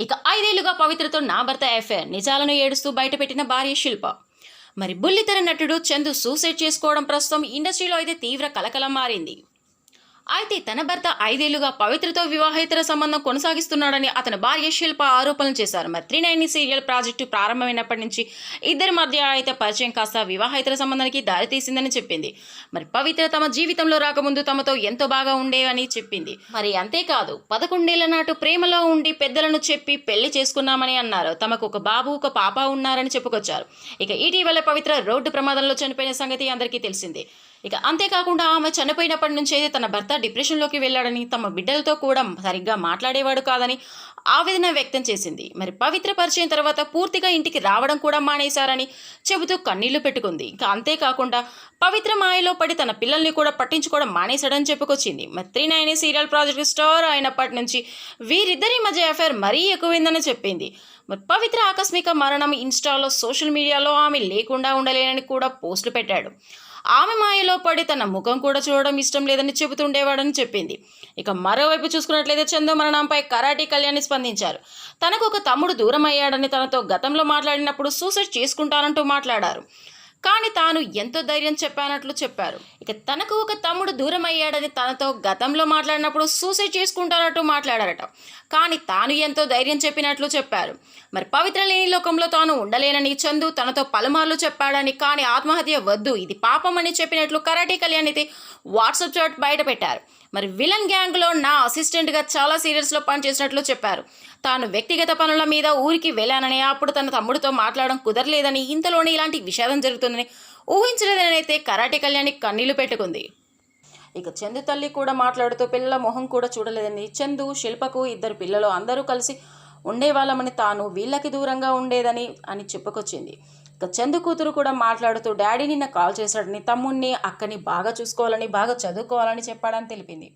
ఇక ఐదేళ్ళుగా పవిత్రతో నా భర్త ఎఫ్ఐఆర్ నిజాలను ఏడుస్తూ బయటపెట్టిన భార్య శిల్ప. మరి బుల్లితెర నటుడు చందు సూసైడ్ చేసుకోవడం ప్రస్తుతం ఇండస్ట్రీలో అయితే తీవ్ర కలకలం మారింది. అయితే తన భర్త ఐదేళ్ళుగా పవిత్రతో వివాహేతర సంబంధం కొనసాగిస్తున్నాడని అతని భార్య శిల్ప ఆరోపణలు చేశారు. మరి త్రీ నైన్ సీరియల్ ప్రాజెక్టు ప్రారంభమైనప్పటి నుంచి ఇద్దరి మధ్య అయితే పరిచయం కాస్త వివాహేతర సంబంధానికి దారితీసిందని చెప్పింది. మరి పవిత్ర తమ జీవితంలో రాకముందు తమతో ఎంతో బాగా ఉండేవని చెప్పింది. మరి అంతేకాదు పదకొండేళ్ళ నాటు ప్రేమలో ఉండి పెద్దలను చెప్పి పెళ్ళి చేసుకున్నామని అన్నారు. తమకు ఒక బాబు ఒక పాప ఉన్నారని చెప్పుకొచ్చారు. ఇక ఇటీవల పవిత్ర రోడ్డు ప్రమాదంలో చనిపోయిన సంగతి అందరికీ తెలిసిందే. ఇక అంతేకాకుండా ఆమె చనిపోయినప్పటి నుంచే తన భర్త డిప్రెషన్లోకి వెళ్ళాడని తమ బిడ్డలతో కూడా సరిగ్గా మాట్లాడేవాడు కాదని ఆవేదన వ్యక్తం చేసింది. మరి పవిత్ర పరిచయం తర్వాత పూర్తిగా ఇంటికి రావడం కూడా మానేశారని చెబుతూ కన్నీళ్ళు పెట్టుకుంది. ఇంకా అంతేకాకుండా పవిత్ర మాయలో పడి తన పిల్లల్ని కూడా పట్టించుకోవడం మానేశాడని చెప్పుకొచ్చింది. మరి three nine serial project star అయినప్పటి నుంచి వీరిద్దరి మధ్య అఫేర్ మరీ ఎక్కువైందని చెప్పింది. మరి పవిత్ర ఆకస్మిక మరణం ఇన్స్టాలో సోషల్ మీడియాలో ఆమె లేకుండా ఉండలేనని కూడా పోస్టులు పెట్టాడు. ఆమె మాయలో పడి తన ముఖం కూడా చూడడం ఇష్టం లేదని చెబుతుండేవాడని చెప్పింది. ఇక మరోవైపు చూసుకున్నట్లయితే చందు మరణంపై కరాటీ కళ్యాణి స్పందించారు. తనకు ఒక తమ్ముడు దూరం అయ్యాడని తనతో గతంలో మాట్లాడినప్పుడు సూసైడ్ చేసుకుంటానంటూ మాట్లాడారు. కానీ తాను ఎంతో ధైర్యం చెప్పానట్లు చెప్పారు. ఇక తనకు ఒక తమ్ముడు దూరం అయ్యాడని తనతో గతంలో మాట్లాడినప్పుడు సూసైడ్ చేసుకుంటానట్టు మాట్లాడారట. కానీ తాను ఎంతో ధైర్యం చెప్పినట్లు చెప్పారు. మరి పవిత్ర లేని లోకంలో తాను ఉండలేనని చందు తనతో పలుమార్లు చెప్పాడని కానీ ఆత్మహత్య వద్దు ఇది పాపం అని చెప్పినట్లు కరాటే కళ్యాణ్ అయితే వాట్సాప్ చాట్ బయట పెట్టారు మరి విలన్ గ్యాంగ్లో నా అసిస్టెంట్గా చాలా సీరియల్స్లో పనిచేసినట్లు చెప్పారు. తాను వ్యక్తిగత పనుల మీద ఊరికి వెళ్ళానని అప్పుడు తన తమ్ముడితో మాట్లాడడం కుదరలేదని ఇంతలోనే ఇలాంటి విషాదం జరుగుతుందని ఊహించలేదని అయితే కరాటే కళ్యాణి కన్నీళ్ళు పెట్టుకుంది. ఇక చందు తల్లి కూడా మాట్లాడుతూ పిల్లల మొహం కూడా చూడలేదని చందు శిల్పకు ఇద్దరు పిల్లలు అందరూ కలిసి ఉండేవాళ్ళమని తాను వీళ్ళకి దూరంగా ఉండేదని అని చెప్పుకొచ్చింది. ఇక చందు కూతురు కూడా మాట్లాడుతూ డాడీ నిన్న కాల్ చేశాడని తమ్ముణ్ణి అక్కని బాగా చూసుకోవాలని బాగా చదువుకోవాలని చెప్పాడని తెలిపింది.